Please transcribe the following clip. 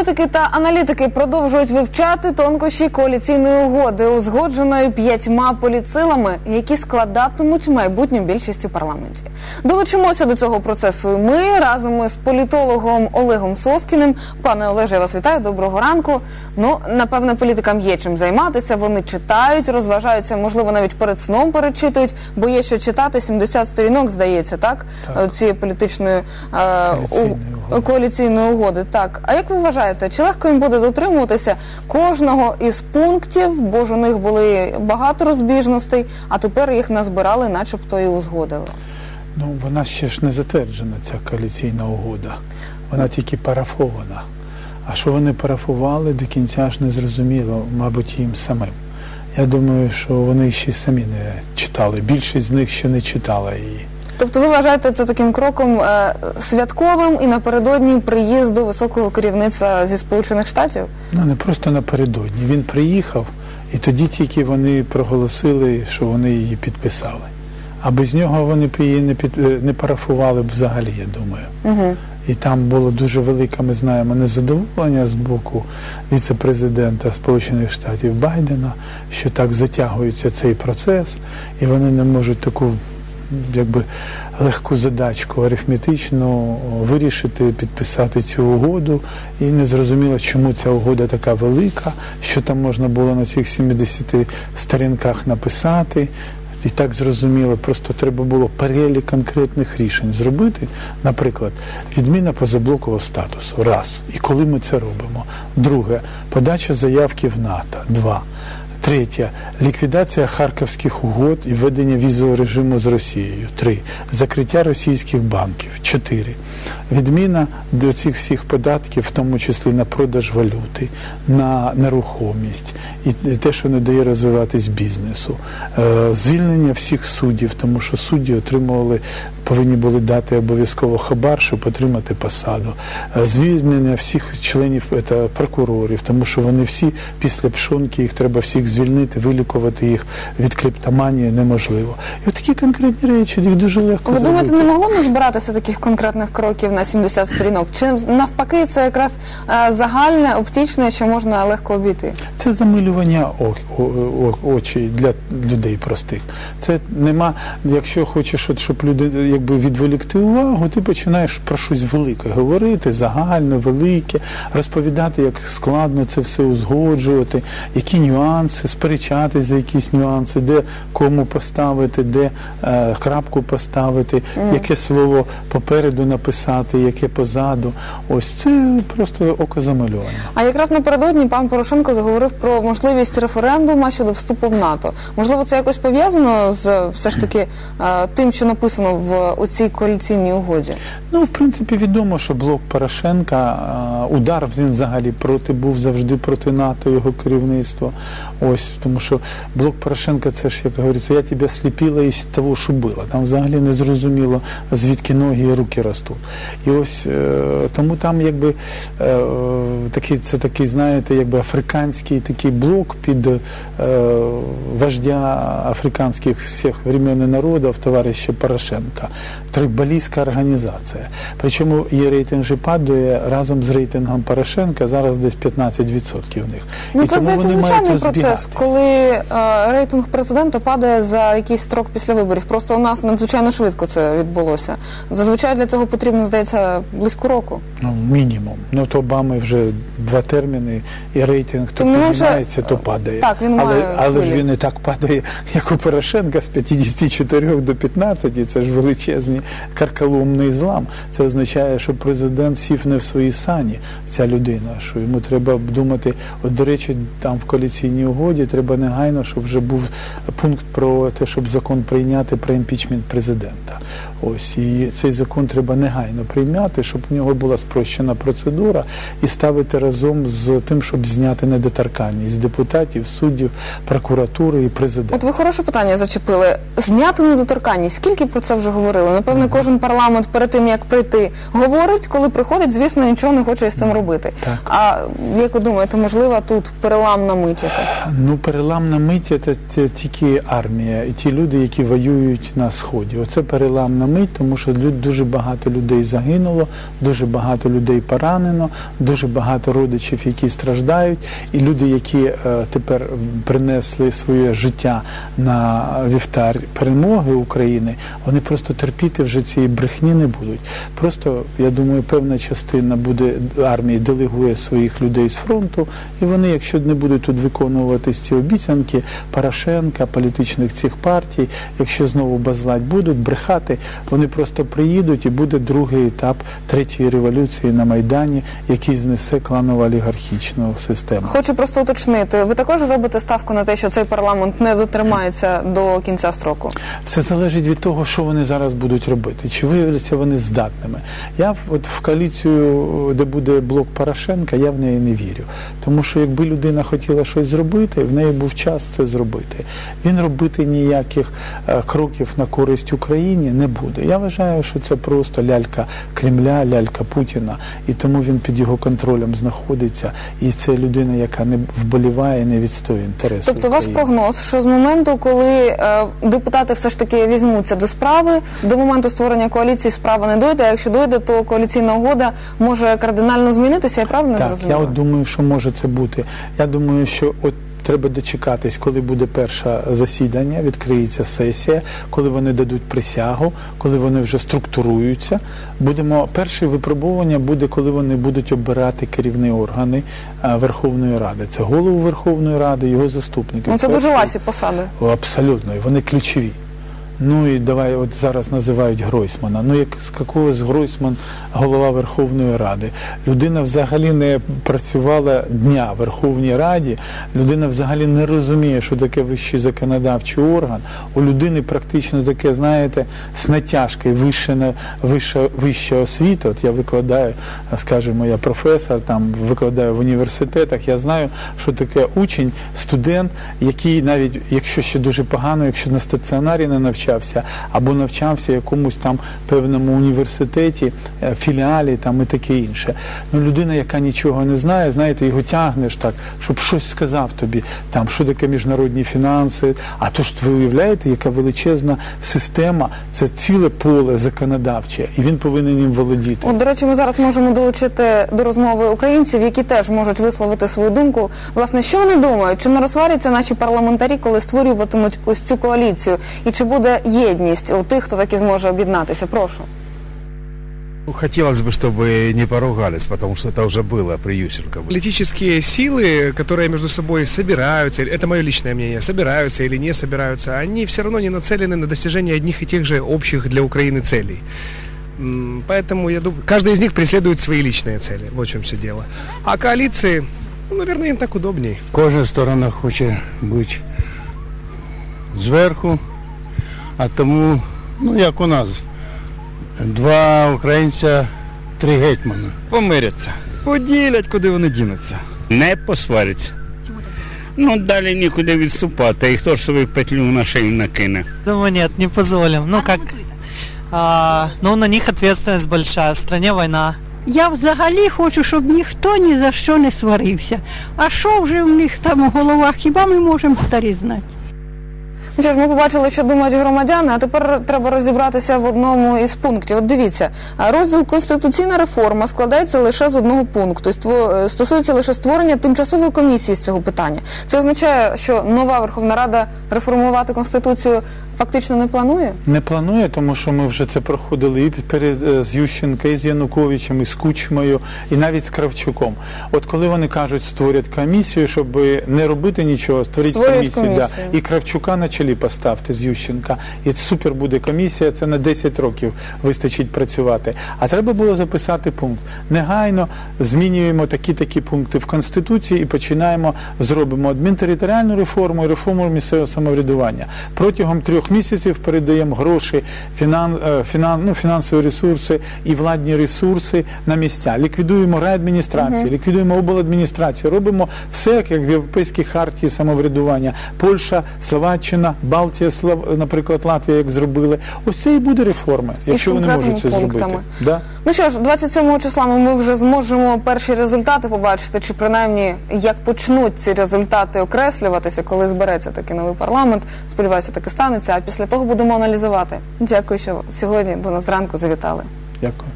Політики та аналітики продовжують вивчати тонкощі коаліційної угоди, узгодженої п'ятьма політсилами, які складатимуть майбутню більшість у парламенті. Долучимося до цього процесу. Ми разом із політологом Олегом Соскіним. Пане Олеже, я вас вітаю. Доброго ранку. Ну напевне, політикам є чим займатися. Вони читають, розважаються, можливо, навіть перед сном перечитують, бо є що читати. 70 сторінок здається, так, Так. цієї політичної е, угоди. Коаліційної угоди. Так, а як ви вважаєте, чи легко їм буде дотримуватися кожного із пунктів? Бо ж у них були багато розбіжностей, а тепер їх назбирали, начебто і узгодили. Ну, вона ще ж не затверджена, ця коаліційна угода. Вона тільки парафована. А що вони парафували, до кінця ж не зрозуміло, мабуть, їм самим. Я думаю, що вони ще самі не читали. Більшість з них ще не читала її. Тобто, ви вважаєте це таким кроком е, святковим і напередодні приїзду високого керівництва зі Сполучених Штатів? Ну, не просто напередодні. Він приїхав, і тоді тільки вони проголосили, що вони її підписали. А без нього вони б її не, під, е, не парафували б взагалі, я думаю. Угу. І там було дуже велике, ми знаємо, незадоволення з боку віце-президента Сполучених Штатів Байдена, що так затягується цей процес, і вони не можуть таку якби легку задачку арифметичну вирішити, підписати цю угоду. І не зрозуміло, чому ця угода така велика, що там можна було на цих 70 сторінках написати. І так зрозуміло, просто треба було перелік конкретних рішень зробити. Наприклад, відміна позаблокового статусу. Раз. І коли ми це робимо. Друге, подача заявки в НАТО. Два. Третє ліквідація харківських угод і введення візового режиму з Росією. Три. Закриття російських банків. Чотири. Відміна до цих всіх податків, в тому числі на продаж валюти, на нерухомість і те, що не дає розвиватись бізнесу. Е, Звільнення всіх суддів, тому що судді отримували. Повинні були дати обов'язково хабар, щоб отримати посаду. Е, Звільнення всіх членів це, прокурорів, тому що вони всі після пшонки, їх треба всіх звільнити, вилікувати їх від клептоманії неможливо. І от такі конкретні речі їх дуже легко Ви зробити. думаєте, не могло не збиратися таких конкретних кроків на 70 сторінок? Чи навпаки, це якраз е, загальне, оптічне, що можна легко обійти? Це замилювання о- о- о- очей для людей простих. Це нема, якщо хочеш, щоб люди якби відволікти увагу, ти починаєш про щось велике говорити, загальне, велике, розповідати, як складно це все узгоджувати, які нюанси, сперечатись за якісь нюанси, де кому поставити, де е, крапку поставити, яке слово попереду написати, яке позаду. Ось це просто окозамальовання. А якраз напередодні пан Порошенко заговорив про можливість референдуму щодо вступу в НАТО. Можливо, це якось пов'язано з все ж таки е, тим, що написано в у цій коаліційній угоді. Ну, в принципі, відомо, що блок Порошенка а, удар він взагалі проти був завжди проти НАТО, його керівництва. Ось тому, що блок Порошенка, це ж як говориться, я тебе сліпила із того, що було. Там взагалі не зрозуміло, звідки ноги і руки ростуть. І ось е, тому там якби е, такий, це такий, знаєте, якби африканський такий блок під е, вождя африканських всіх времен і народів, товариша Порошенка. Трибалістська організація. Причому її рейтинг же падає разом з рейтингом Порошенка, зараз десь 15% в них. Ну І це тому здається вони звичайний мають процес, розбігатись. коли е, рейтинг президента падає за якийсь строк після виборів. Просто у нас надзвичайно швидко це відбулося. Зазвичай для цього потрібно здається близько року. Ну, мінімум. Ну, то Обами вже два терміни, і рейтинг то піднімається, то падає. так, він але, має але ж він не так падає, як у Порошенка з 54 до 15. Це ж величезний карколомний злам. Це означає, що президент сів не в своїй сані, ця людина, що йому треба думати. От, до речі, там в коаліційній угоді треба негайно, щоб вже був пункт про те, щоб закон прийняти про імпічмент президента. Ось і цей закон треба негайно прийняти, щоб в нього була спрощена процедура і ставити разом з тим, щоб зняти недоторканність депутатів, суддів, прокуратури і президента. От ви хороше питання зачепили. Зняти недоторканність. Скільки про це вже говорили? Напевне, кожен парламент перед тим як прийти говорить, коли приходить, звісно, нічого не хоче з тим робити. Так. А як ви думаєте, можливо, тут переламна мить якась? Ну, переламна мить це, тільки армія і ті люди, які воюють на сході. Оце переламна мить, тому що люд, дуже багато людей загинуло, дуже багато людей поранено, дуже багато родичів, які страждають, і люди, які е, тепер принесли своє життя на вівтар перемоги України, вони просто терпіти вже цієї брехні не будуть. Просто я думаю, певна частина буде армії делегує своїх людей з фронту, і вони, якщо не будуть тут виконувати ці обіцянки Порошенка, політичних цих партій, якщо знову базлать будуть брехати, вони просто приїдуть і буде другий етап третьої революції на майдані, який знесе кланово-олігархічну систему. Хочу просто уточнити. Ви також робите ставку на те, що цей парламент не дотримається до кінця строку? Все залежить від того, що вони зараз будуть робити, чи виявляться вони здатними. Я от в коаліцію, де буде блок Порошенка, я в неї не вірю. Тому що якби людина хотіла щось зробити, в неї був час це зробити. Він робити ніяких е, кроків на користь Україні не буде. Я вважаю, що це просто лялька Кремля, лялька Путіна, і тому він під його контролем знаходиться. І це людина, яка не вболіває, не відстоює інтереси. Тобто ваш прогноз, що з моменту, коли е, депутати все ж таки візьмуться до справи, до моменту створення коаліції справа не дойде. А якщо дойде, то коаліційна угода може кардинально змінитися. Я правильно Так, зрозуміла? я от думаю, що може це бути. Я думаю, що от треба дочекатись, коли буде перше засідання, відкриється сесія, коли вони дадуть присягу, коли вони вже структуруються. Будемо перше випробування буде, коли вони будуть обирати керівні органи Верховної Ради. Це голову Верховної Ради, його заступники. Ну це дуже ласі посади. Абсолютно, і вони ключові. Ну і давай, от зараз називають Гройсмана. Ну як з якого з Гройсман голова Верховної Ради? Людина взагалі не працювала дня в Верховній Раді. Людина взагалі не розуміє, що таке вищий законодавчий орган. У людини практично таке, знаєте, з натяжкою вища, вища, вища освіта. От я викладаю, скажімо, я професор, там викладаю в університетах. Я знаю, що таке учень, студент, який навіть якщо ще дуже погано, якщо на стаціонарі не навчався, або навчався в якомусь там певному університеті, е, філіалі там і таке інше. Ну, людина, яка нічого не знає, знаєте, його тягнеш так, щоб щось сказав тобі, там що таке міжнародні фінанси. А то ж ви уявляєте, яка величезна система, це ціле поле законодавче, і він повинен їм володіти. От, до речі, ми зараз можемо долучити до розмови українців, які теж можуть висловити свою думку. Власне, що вони думають? Чи не розсваряться наші парламентарі, коли створюватимуть ось цю коаліцію? І чи буде єдність у тих, хто таки зможе об'єднатися? Прошу. Ну, Хотелось бы, чтобы не поругались, потому что это уже было при Ющенко. Политические силы, которые между собой собираются, это мое личное мнение, собираются или не собираются, они все равно не нацелены на достижение одних и тех же общих для Украины целей. М, Поэтому я думаю, каждый из них преследует свои личные цели. Вот в чем все дело. А коалиции, ну, наверное, им так удобней. Кожна сторона хоче бути зверху, а тому, ну як у нас, два українця, три гетьмани. помиряться, поділять, куди вони дінуться. не посваряться. Ну, далі нікуди відступати, і хто ж собі петлю на шию накине. Думаю, нет, не позволим. Ну как, а, ну на них ответственность большая. В стране война. Я взагалі хочу, щоб ніхто ні за що не сварився. А що вже в них там у головах? Хіба ми можемо старі знати? Ну Що ж, ми побачили, що думають громадяни, а тепер треба розібратися в одному із пунктів. От дивіться, розділ Конституційна реформа складається лише з одного пункту. Е, Стосується лише створення тимчасової комісії з цього питання. Це означає, що нова Верховна Рада реформувати Конституцію фактично не планує? Не планує, тому що ми вже це проходили і перед е, з Ющенка, і з Януковичем, і з Кучмою, і навіть з Кравчуком. От коли вони кажуть, створять комісію, щоб не робити нічого, створіть Створюють комісію, Да. і Кравчука на чолі поставте з Ющенка. І супер буде комісія. Це на 10 років вистачить працювати. А треба було записати пункт. Негайно змінюємо такі такі пункти в конституції і починаємо зробимо адмінтериторіальну реформу і реформу місцевого самоврядування. Протягом трьох місяців передаємо гроші, фінан, е, фінан, ну, фінансові ресурси і владні ресурси на місця. Ліквідуємо райадміністрації, ліквідуємо обладміністрацію, робимо все як в Європейській хартії самоврядування. Польща, Словаччина, Балтія, Слав- наприклад, Латвія, як зробили. Ось це і буде реформа, якщо вони можуть це пунктами. зробити. Да? Ну що ж, 27 числа ми- вже зможемо перші результати побачити, чи принаймні як почнуть ці результати окреслюватися, коли збереться такий новий парламент. Сподіваюся, таки станеться. А після того будемо аналізувати. Дякую, що сьогодні до нас зранку завітали. Дякую.